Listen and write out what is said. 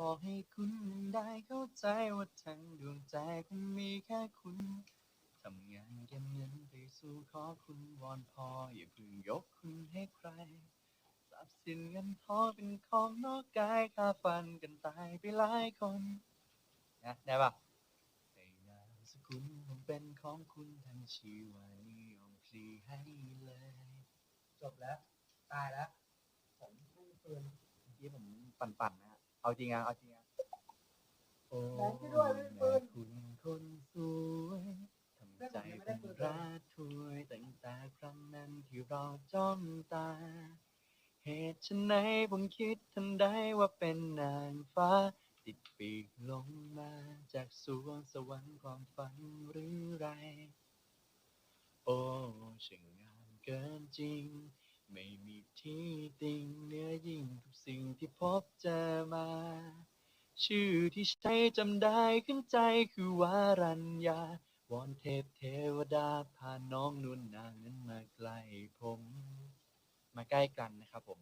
บอกให้คุณได้เข้าใจว่าทั้งดวงใจคงมีแค่คุณทำงานเก็บเงินไปสู่ขอคุณวอนพออย่าเพิ่งยกคุณให้ใครทรัพย์สินเงินทองเป็นของนอกกายค่าฟันกันตายไปหลายคนนะได้ปะในนามสกุลผมเป็นของคุณทั้งชีวานิยอมพลีให้เลย จบแล้ว ตายแล้วผมไม่มีปืนเมื่อกี้ผมปั่นๆนะฮะ เอาจริงอะเอาจริงอะโอ้แม่คุณคนสวยทำใจเป็นราถวยตั้งแต่ครั้งนั้นที่เราจ้องตา เหตุฉนไหนผมคิดทันได้ว่าเป็นนางฟ้า ติดปีกลงมาจากสวงสวรรค์ความฝันหรือไร โอ้ช่างงามเกินจริง ไม่มีที่ติงเนื้อยิ่งทุก สิ่งที่พบเจอมา ชื่อที่ใช้จำได้ขึ้นใจคือวารัญญาวอนเทพเทวดาพาน้องนุ่นนางนั้นมาใกล้ผม มาใกล้กันนะครับผม